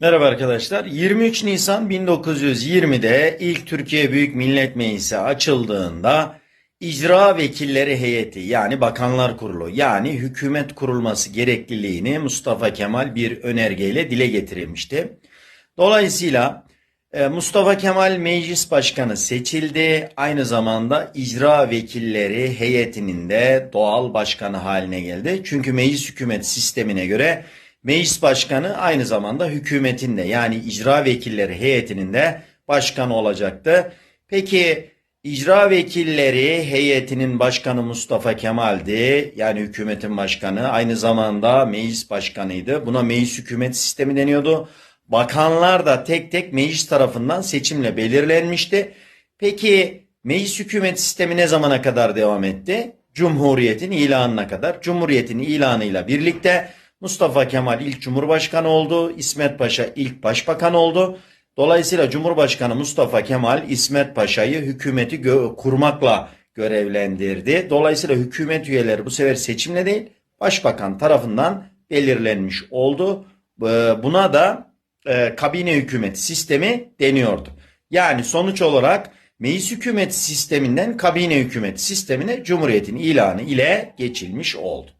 Merhaba arkadaşlar. 23 Nisan 1920'de ilk Türkiye Büyük Millet Meclisi açıldığında icra vekilleri heyeti yani bakanlar kurulu yani hükümet kurulması gerekliliğini Mustafa Kemal bir önergeyle dile getirilmişti. Dolayısıyla e, Mustafa Kemal meclis başkanı seçildi. Aynı zamanda icra vekilleri heyetinin de doğal başkanı haline geldi. Çünkü meclis hükümet sistemine göre meclis başkanı aynı zamanda hükümetin de yani icra vekilleri heyetinin de başkanı olacaktı. Peki icra vekilleri heyetinin başkanı Mustafa Kemal'di. Yani hükümetin başkanı aynı zamanda meclis başkanıydı. Buna meclis hükümet sistemi deniyordu. Bakanlar da tek tek meclis tarafından seçimle belirlenmişti. Peki meclis hükümet sistemi ne zamana kadar devam etti? Cumhuriyetin ilanına kadar. Cumhuriyetin ilanıyla birlikte Mustafa Kemal ilk Cumhurbaşkanı oldu. İsmet Paşa ilk Başbakan oldu. Dolayısıyla Cumhurbaşkanı Mustafa Kemal İsmet Paşa'yı hükümeti gö- kurmakla görevlendirdi. Dolayısıyla hükümet üyeleri bu sefer seçimle değil Başbakan tarafından belirlenmiş oldu. Buna da e, kabine hükümet sistemi deniyordu. Yani sonuç olarak meclis hükümet sisteminden kabine hükümet sistemine Cumhuriyet'in ilanı ile geçilmiş oldu.